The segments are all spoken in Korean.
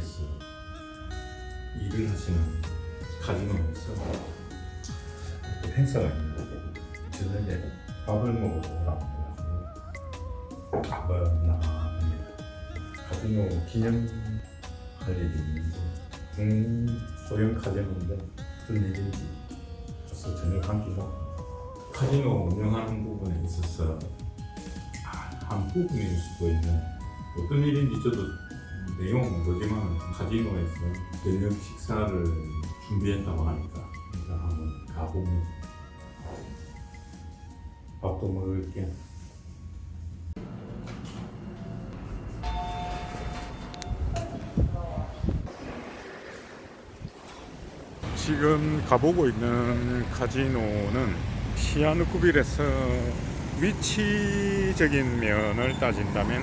지인께서 일을 하시는 또 행사가 있는데 저녁에 밥을 먹으러 해가지고 밥을 나갑니다. 카지노 기념할 일이 있는데 음, 소형 카지노인데 무슨 일인지 가서 저녁 한 끼 먹고 카지노 운영하는 부분에 있어서 아, 한 부분일 수도 있는 어떤 일인지 저도 내용은 모르지만 카지노에서 저녁 식사를 준비했다고 하니까 일단 한번 가봅니다. 밥도 먹을게. 지금 가보고 있는 카지노는 시아누쿠빌에서 위치적인 면을 따진다면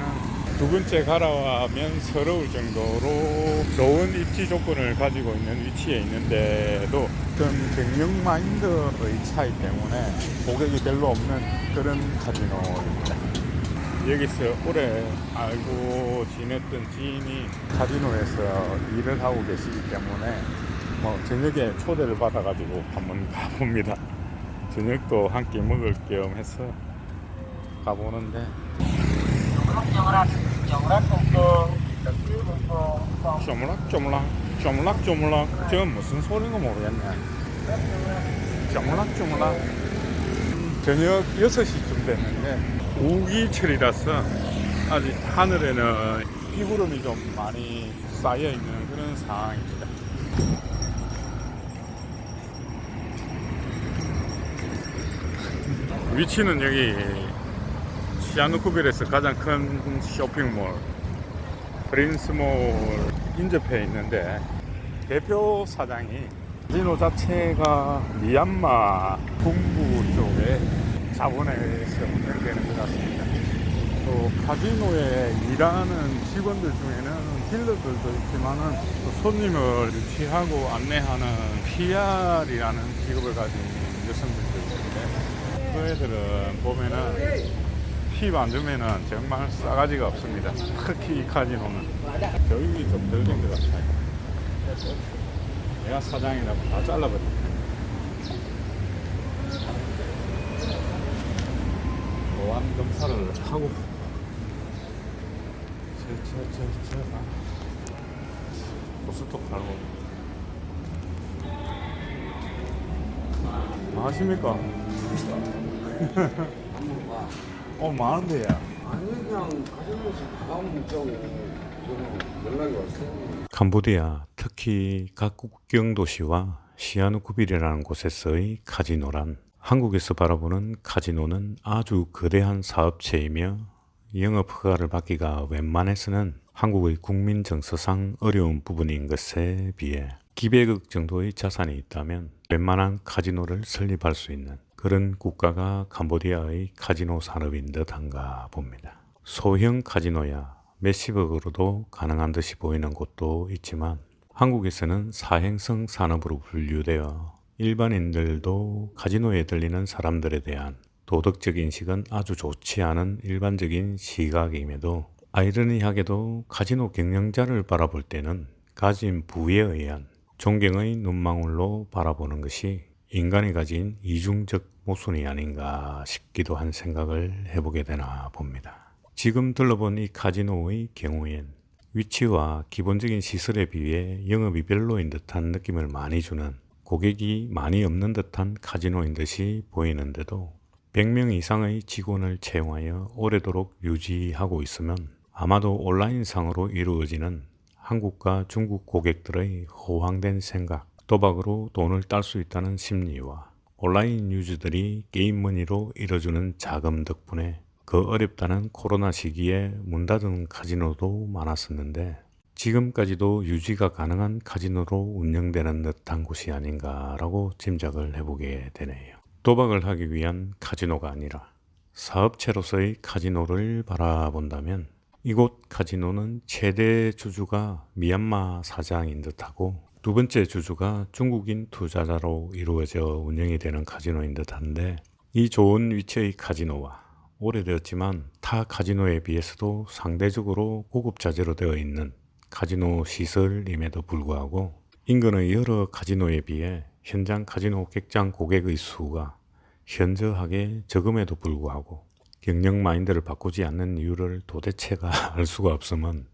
두 번째 가라면 서러울 정도로 좋은 입지 조건을 가지고 있는 위치에 있는데도 어떤 경영 마인드의 차이 때문에 고객이 별로 없는 그런 카지노입니다. 여기서 오래 알고 지냈던 지인이 카지노에서 일을 하고 계시기 때문에 뭐 저녁에 초대를 받아가지고 한번 가봅니다. 저녁도 한 끼 먹을 겸 해서 가보는데 쪼물락쪼물락 쪼물락쪼물락 저 무슨 소리인가 모르겠네 쪼물락쪼물락 저녁 6시쯤 됐는데 우기철이라서 아직 하늘에는 비구름이 좀 많이 쌓여있는 그런 상황입니다. 위치는 여기 시아누쿠빌에서 가장 큰 쇼핑몰 프린스몰 인접해 있는데 대표 사장이 카지노 자체가 미얀마 동부 쪽에 자본에서 운영되는 것 같습니다. 또 카지노에 일하는 직원들 중에는 딜러들도 있지만은 또 손님을 유치하고 안내하는 PR이라는 직업을 가진 여성들도 있는데 그 애들은 보면은 팁 안 주면은 정말 싸가지가 없습니다. 특히 이 카지노는 교육이 좀 덜된 것 같아요. 내가 사장이라고 다 잘라버려. 보안 검사를 하고 저 저 저저 고스톱 달고 뭐 하십니까? 어 많은데요. 아니 그냥 가정에서 밥 먹자고 저는 연락이 왔어요. 캄보디아 특히 각 국경 도시와 시아누쿠빌이라는 곳에서의 카지노란 한국에서 바라보는 카지노는 아주 거대한 사업체이며 영업 허가를 받기가 웬만해서는 한국의 국민 정서상 어려운 부분인 것에 비해 기백억 정도의 자산이 있다면 웬만한 카지노를 설립할 수 있는 그런 국가가 캄보디아의 카지노 산업인 듯한가 봅니다. 소형 카지노야 몇십억으로도 가능한 듯이 보이는 곳도 있지만 한국에서는 사행성 산업으로 분류되어 일반인들도 카지노에 들리는 사람들에 대한 도덕적 인식은 아주 좋지 않은 일반적인 시각임에도 아이러니하게도 카지노 경영자를 바라볼 때는 가진 부에 의한 존경의 눈망울로 바라보는 것이 인간이 가진 이중적 모순이 아닌가 싶기도 한 생각을 해보게 되나 봅니다. 지금 둘러본 이 카지노의 경우엔 위치와 기본적인 시설에 비해 영업이 별로인 듯한 느낌을 많이 주는 고객이 많이 없는 듯한 카지노인 듯이 보이는데도 100명 이상의 직원을 채용하여 오래도록 유지하고 있으면 아마도 온라인상으로 이루어지는 한국과 중국 고객들의 호황된 생각, 도박으로 돈을 딸 수 있다는 심리와 온라인 유저들이 게임 머니로 잃어주는 자금 덕분에 그 어렵다는 코로나 시기에 문 닫은 카지노도 많았었는데 지금까지도 유지가 가능한 카지노로 운영되는 듯한 곳이 아닌가라고 짐작을 해보게 되네요. 도박을 하기 위한 카지노가 아니라 사업체로서의 카지노를 바라본다면 이곳 카지노는 최대 주주가 미얀마 사장인 듯하고 두 번째 주주가 중국인 투자자로 이루어져 운영이 되는 카지노인 듯한데 이 좋은 위치의 카지노와 오래되었지만 타 카지노에 비해서도 상대적으로 고급 자재로 되어 있는 카지노 시설임에도 불구하고 인근의 여러 카지노에 비해 현장 카지노 객장 고객의 수가 현저하게 적음에도 불구하고 경영 마인드를 바꾸지 않는 이유를 도대체가 알 수가 없으면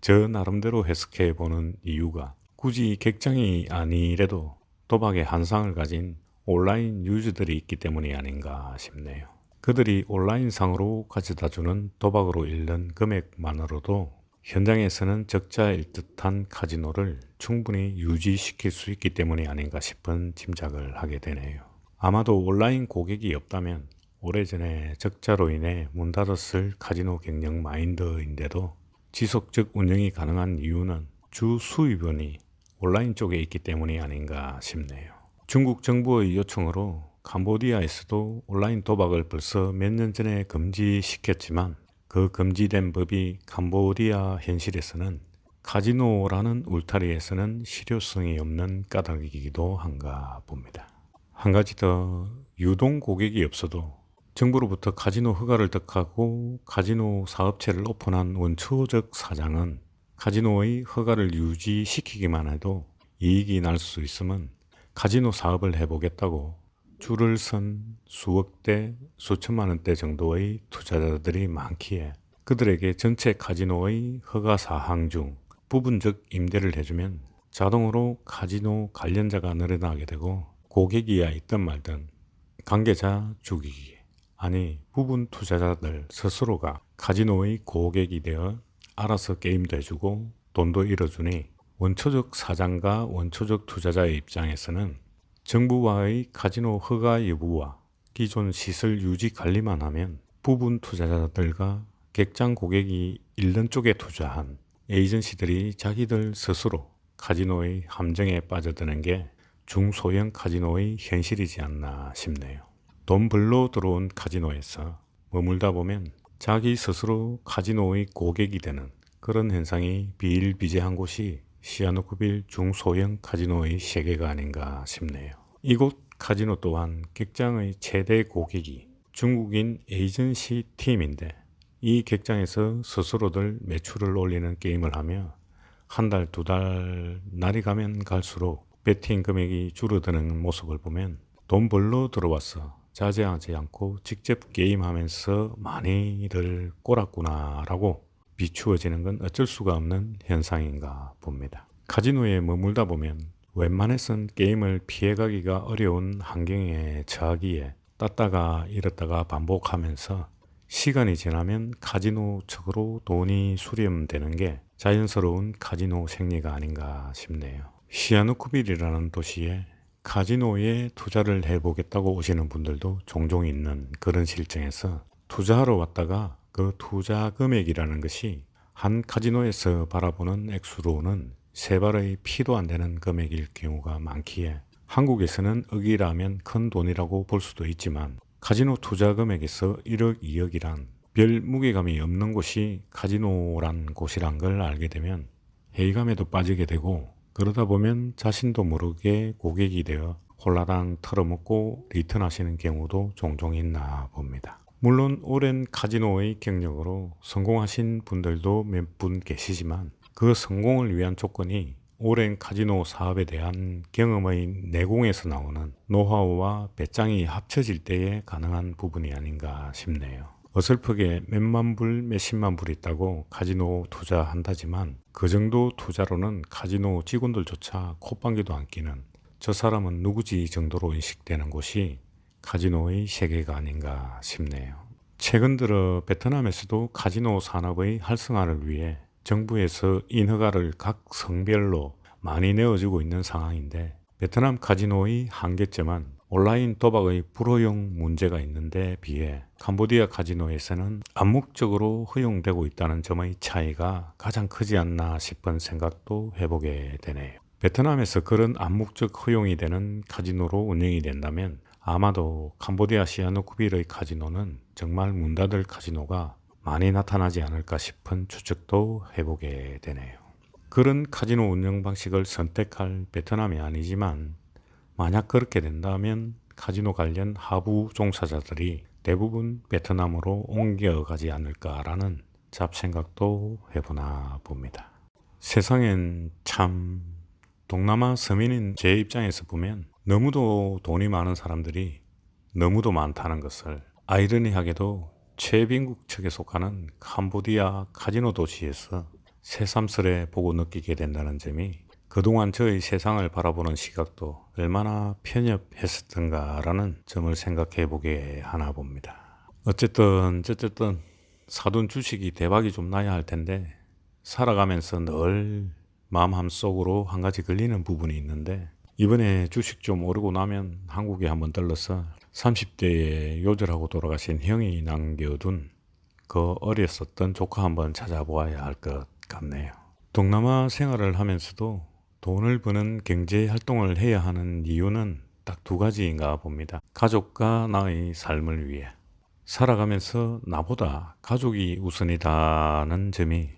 저 나름대로 해석해 보는 이유가 굳이 객장이 아니래도 도박의 한상을 가진 온라인 유저들이 있기 때문이 아닌가 싶네요. 그들이 온라인상으로 가져다 주는 도박으로 잃는 금액만으로도 현장에서는 적자일 듯한 카지노를 충분히 유지시킬 수 있기 때문이 아닌가 싶은 짐작을 하게 되네요. 아마도 온라인 고객이 없다면 오래전에 적자로 인해 문 닫았을 카지노 경영 마인드인데도 지속적 운영이 가능한 이유는 주 수입원이 온라인 쪽에 있기 때문이 아닌가 싶네요. 중국 정부의 요청으로 캄보디아에서도 온라인 도박을 벌써 몇 년 전에 금지시켰지만 그 금지된 법이 캄보디아 현실에서는 카지노라는 울타리에서는 실효성이 없는 까닭이기도 한가 봅니다. 한 가지 더 유동 고객이 없어도 정부로부터 카지노 허가를 득하고 카지노 사업체를 오픈한 원초적 사장은 카지노의 허가를 유지시키기만 해도 이익이 날 수 있으면 카지노 사업을 해보겠다고 줄을 선 수억 대 수천만 원대 정도의 투자자들이 많기에 그들에게 전체 카지노의 허가 사항 중 부분적 임대를 해주면 자동으로 카지노 관련자가 늘어나게 되고 고객이야 있든 말든 관계자 죽이기 아니 부분 투자자들 스스로가 카지노의 고객이 되어 알아서 게임도 해주고 돈도 잃어주니 원초적 사장과 원초적 투자자의 입장에서는 정부와의 카지노 허가 여부와 기존 시설 유지 관리만 하면 부분 투자자들과 객장 고객이 잃는 쪽에 투자한 에이전시들이 자기들 스스로 카지노의 함정에 빠져드는 게 중소형 카지노의 현실이지 않나 싶네요. 돈 벌러 들어온 카지노에서 머물다 보면 자기 스스로 카지노의 고객이 되는 그런 현상이 비일비재한 곳이 시아누크빌 중소형 카지노의 세계가 아닌가 싶네요. 이곳 카지노 또한 객장의 최대 고객이 중국인 에이전시 팀인데 이 객장에서 스스로들 매출을 올리는 게임을 하며 한 달, 두 달 날이 가면 갈수록 베팅 금액이 줄어드는 모습을 보면 돈 벌러 들어왔어 자제하지 않고 직접 게임하면서 많이들 꼬랐구나라고 비추어지는 건 어쩔 수가 없는 현상인가 봅니다. 카지노에 머물다 보면 웬만해선 게임을 피해가기가 어려운 환경에 처하기에 땄다가 잃었다가 반복하면서 시간이 지나면 카지노 측으로 돈이 수렴되는 게 자연스러운 카지노 생리가 아닌가 싶네요. 시아누쿠빌이라는 도시에 카지노에 투자를 해보겠다고 오시는 분들도 종종 있는 그런 실정에서 투자하러 왔다가 그 투자 금액이라는 것이 한 카지노에서 바라보는 액수로는 세 발의 피도 안 되는 금액일 경우가 많기에 한국에서는 억이라면 큰 돈이라고 볼 수도 있지만 카지노 투자 금액에서 1억, 2억이란 별 무게감이 없는 곳이 카지노란 곳이란 걸 알게 되면 회의감에도 빠지게 되고 그러다 보면 자신도 모르게 고객이 되어 홀라당 털어먹고 리턴하시는 경우도 종종 있나 봅니다. 물론 오랜 카지노의 경력으로 성공하신 분들도 몇 분 계시지만 그 성공을 위한 조건이 오랜 카지노 사업에 대한 경험의 내공에서 나오는 노하우와 배짱이 합쳐질 때에 가능한 부분이 아닌가 싶네요. 어설프게 몇만 불, 몇십만 불 있다고 카지노 투자한다지만 그 정도 투자로는 카지노 직원들조차 콧방귀도 안 끼는 저 사람은 누구지 정도로 인식되는 곳이 카지노의 세계가 아닌가 싶네요. 최근 들어 베트남에서도 카지노 산업의 활성화를 위해 정부에서 인허가를 각 성별로 많이 내어주고 있는 상황인데 베트남 카지노의 한계점은 온라인 도박의 불허용 문제가 있는데 비해 캄보디아 카지노에서는 암묵적으로 허용되고 있다는 점의 차이가 가장 크지 않나 싶은 생각도 해보게 되네요. 베트남에서 그런 암묵적 허용이 되는 카지노로 운영이 된다면 아마도 캄보디아 시아누쿠빌의 카지노는 정말 문 닫을 카지노가 많이 나타나지 않을까 싶은 추측도 해보게 되네요. 그런 카지노 운영 방식을 선택할 베트남이 아니지만 만약 그렇게 된다면 카지노 관련 하부 종사자들이 대부분 베트남으로 옮겨가지 않을까라는 잡생각도 해보나 봅니다. 세상엔 참 동남아 서민인 제 입장에서 보면 너무도 돈이 많은 사람들이 너무도 많다는 것을 아이러니하게도 최빈국 측에 속하는 캄보디아 카지노 도시에서 새삼스레 보고 느끼게 된다는 점이 그동안 저의 세상을 바라보는 시각도 얼마나 편협했었던가라는 점을 생각해 보게 하나 봅니다. 어쨌든 어쨌든 사돈 주식이 대박이 좀 나야 할 텐데 살아가면서 늘 마음 한속으로 한 가지 걸리는 부분이 있는데 이번에 주식 좀 오르고 나면 한국에 한번 들러서 30대에 요절하고 돌아가신 형이 남겨둔 그 어렸었던 조카 한번 찾아보아야 할 것 같네요. 동남아 생활을 하면서도 돈을 버는 경제 활동을 해야 하는 이유는 딱 두 가지인가 봅니다. 가족과 나의 삶을 위해 살아가면서 나보다 가족이 우선이다는 점이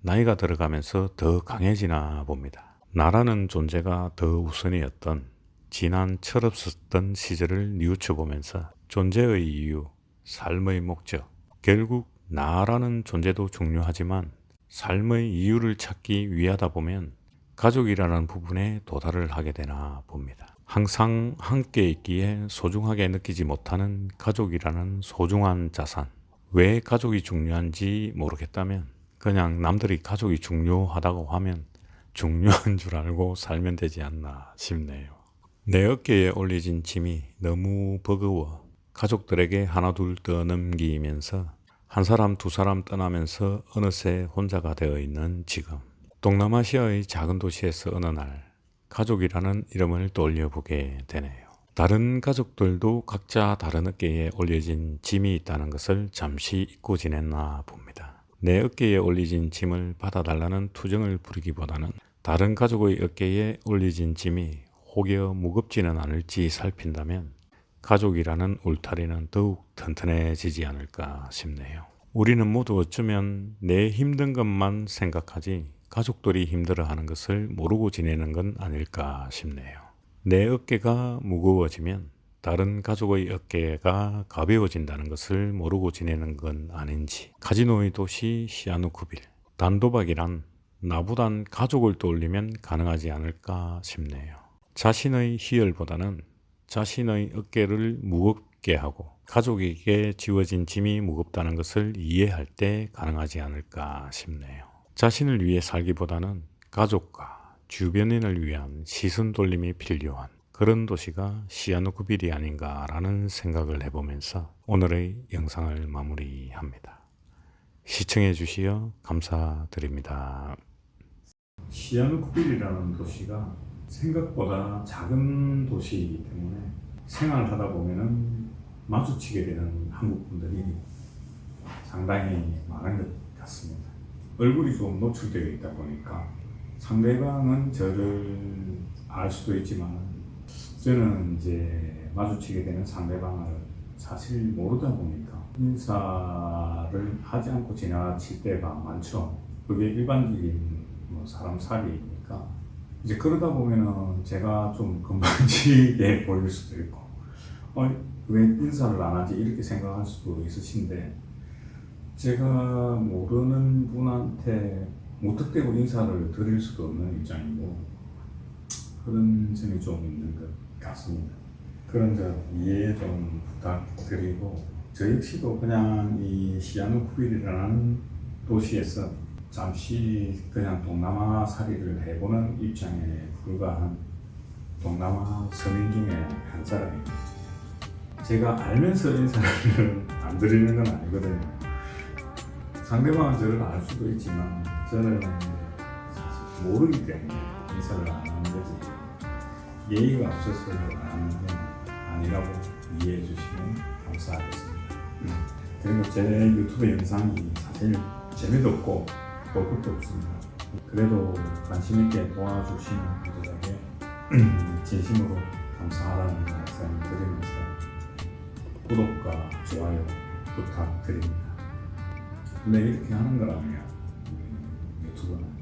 나이가 들어가면서 더 강해지나 봅니다. 나라는 존재가 더 우선이었던 지난 철없었던 시절을 뉘우쳐 보면서 존재의 이유, 삶의 목적, 결국 나라는 존재도 중요하지만 삶의 이유를 찾기 위하다 보면 가족이라는 부분에 도달을 하게 되나 봅니다. 항상 함께 있기에 소중하게 느끼지 못하는 가족이라는 소중한 자산. 왜 가족이 중요한지 모르겠다면 그냥 남들이 가족이 중요하다고 하면 중요한 줄 알고 살면 되지 않나 싶네요. 내 어깨에 올려진 짐이 너무 버거워 가족들에게 하나둘 떠넘기면서 한 사람 두 사람 떠나면서 어느새 혼자가 되어 있는 지금 동남아시아의 작은 도시에서 어느 날 가족이라는 이름을 떠올려 보게 되네요. 다른 가족들도 각자 다른 어깨에 올려진 짐이 있다는 것을 잠시 잊고 지냈나 봅니다. 내 어깨에 올려진 짐을 받아달라는 투정을 부리기보다는 다른 가족의 어깨에 올려진 짐이 혹여 무겁지는 않을지 살핀다면 가족이라는 울타리는 더욱 튼튼해지지 않을까 싶네요. 우리는 모두 어쩌면 내 힘든 것만 생각하지 가족들이 힘들어하는 것을 모르고 지내는 건 아닐까 싶네요. 내 어깨가 무거워지면 다른 가족의 어깨가 가벼워진다는 것을 모르고 지내는 건 아닌지 카지노의 도시 시아누쿠빌 단도박이란 나보단 가족을 떠올리면 가능하지 않을까 싶네요. 자신의 희열보다는 자신의 어깨를 무겁게 하고 가족에게 지워진 짐이 무겁다는 것을 이해할 때 가능하지 않을까 싶네요. 자신을 위해 살기보다는 가족과 주변인을 위한 시선 돌림이 필요한 그런 도시가 시아누쿠빌이 아닌가라는 생각을 해보면서 오늘의 영상을 마무리합니다. 시청해 주시어 감사드립니다. 시아누쿠빌이라는 도시가 생각보다 작은 도시이기 때문에 생활하다 보면은 마주치게 되는 한국 분들이 상당히 많은 것 같습니다. 얼굴이 좀 노출되어 있다 보니까 상대방은 저를 알 수도 있지만 저는 이제 마주치게 되는 상대방을 사실 모르다 보니까 인사를 하지 않고 지나칠 때가 많죠. 그게 일반적인 뭐 사람 살이니까 이제 그러다 보면은 제가 좀 건방지게 보일 수도 있고 어, 왜 인사를 안 하지 이렇게 생각할 수도 있으신데 제가 모르는 분한테 무턱대고 인사를 드릴 수도 없는 입장이고 그런 점이 좀 있는 것 같습니다. 그런 점 이해 좀 부탁드리고 저 역시도 그냥 이 시아누쿠빌이라는 도시에서 잠시 그냥 동남아 살이를 해보는 입장에 불과한 동남아 서민 중에 한 사람입니다. 제가 알면서 인사를 안 드리는 건 아니거든요. 상대방은 저를 알 수도 있지만 저는 모르기 때문에 인사를 안 하는 거지 예의가 없어서 안 하는 건 아니라고 이해해 주시면 감사하겠습니다. 음. 그리고 제 유튜브 영상이 사실 재미도 없고 볼 것도 없습니다. 그래도 관심 있게 도와주시는 분들에게 진심으로 감사하다는 말씀 드리면서 구독과 좋아요 부탁드립니다. 근데 이렇게 하는 거라면 음, 유튜브는